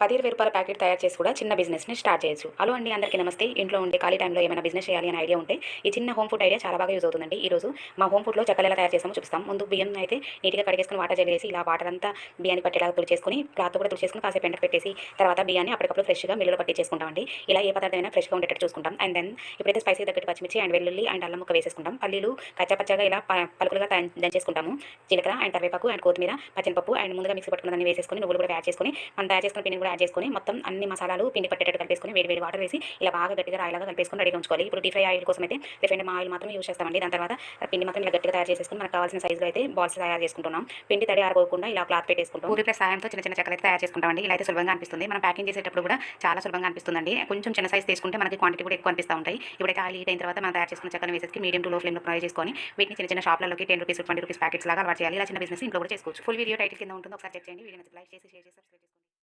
పది ఇరవై రూపాయల ప్యాకెట్ తయారు చేసి కూడా చిన్న బిజినెస్ని స్టార్ట్ చేయొచ్చు. హలో అండి అందరికీ నమస్తే. ఇంట్లో ఉండే ఖాళీ టైంలో ఏమైనా బిజినెస్ చేయాలి అనే ఐడియా ఉంటే ఈ చిన్న హోమ్ ఫుడ్ ఐడియా చాలా బాగా యూజ్ అవుతుందండి. ఈ రోజు మా హోమ్ ఫుడ్లో చక్కెర ఎలా తయారు చేస్తామో చూపిస్తాం. ముందు బియ్యం అయితే నీట్గా కడిగేసుకుని వాటర్ జల్లేసి ఇలా వాటర్ అంతా బియ్యాన్ని పట్టేలాగా తుడిచేసుకుని క్లాత్ కూడా తుడిచేసుకుని కాసేపు ఎండ పెట్టేసి తర్వాత బియ్యాన్ని అప్పటికప్పుడు ఫ్రెష్గా మిల్లులో పట్టించేసుకుంటామండి ఇలా ఏ పదార్థమైనా ఫ్రెష్గా ఉండేటట్టు చూసుకుంటాం. అండ్ దెన్ ఇప్పుడైతే స్పైసీ తగ్గట్టు పచ్చిమిర్చి అండ్ వెల్లుల్లి అండ్ అల్లం ముక్క వేసేసుకుంటాం. పల్లీలు కచ్చాపచ్చగా ఇలా ప- పలుకులుగా దంచేసుకుంటాము. జీలకర్ర అండ్ కరివేపాకు అండ్ కొత్తిమీర పచ్చనిపప్పు అండ్ ముందుగా మిక్సీ పట్టుకున్న దాన్ని వేసేసుకుని నువ్వులు కూడా యాడ్ చేసుకొని మనం తయారు చేసుకున్న కూడా కూడా యాడ్ చేసుకొని మొత్తం అన్ని మసాలాలు పిండి పట్టేటట్టు కలిపేసుకొని వేడి వేడి వాటర్ వేసి ఇలా బాగా గట్టిగా రాయలాగా కలిపేసుకొని రెడీగా ఉంచుకోవాలి. ఇప్పుడు డీ ఫ్రై ఆయిల్ కోసం అయితే రిఫైండ్ మా ఆయిల్ మాత్రం యూస్ చేస్తామండి. దాని తర్వాత పిండి మాత్రం ఇలా గట్టిగా తయారు చేసేసుకొని మనకు కావాల్సిన సైజులో అయితే బాల్స్ తయారు చేసుకుంటున్నాం. పిండి తడి ఆరబోకుండా ఇలా క్లాత్ పెట్టేసుకుంటాం. పూరి సాయంతో చిన్న చిన్న చెక్కలు అయితే తయారు చేసుకుంటామండి. ఇలా అయితే సులభంగా అనిపిస్తుంది. మనం ప్యాకింగ్ చేసేటప్పుడు కూడా చాలా సులభంగా అనిపిస్తుందండి. కొంచెం చిన్న సైజ్ తీసుకుంటే మనకి క్వాంటిటీ కూడా ఎక్కువ అనిపిస్తూ ఉంటాయి. ఇప్పుడైతే ఆయిల్ హీట్ అయిన తర్వాత మనం తయారు చేసుకున్న చెక్కలు వేసేసి మీడియం టు లో ఫ్లేమ్లో ఫ్రై చేసుకొని వీటిని చిన్న చిన్న షాప్లలోకి ten rupees twenty rupees packets లాగా అలవాటు చేయాలి. ఇలా చిన్న బిజినెస్ ఇంట్లో కూడా చేసుకోవచ్చు. ఫుల్ వీడియో టైటిల్ కింద ఉంటుంది. ఒకసారి చెక్ చేయండి. వీడియో లైక్ చేసి షేర్ చేసి సబ్స్క్రైబ్ చేసుకోండి.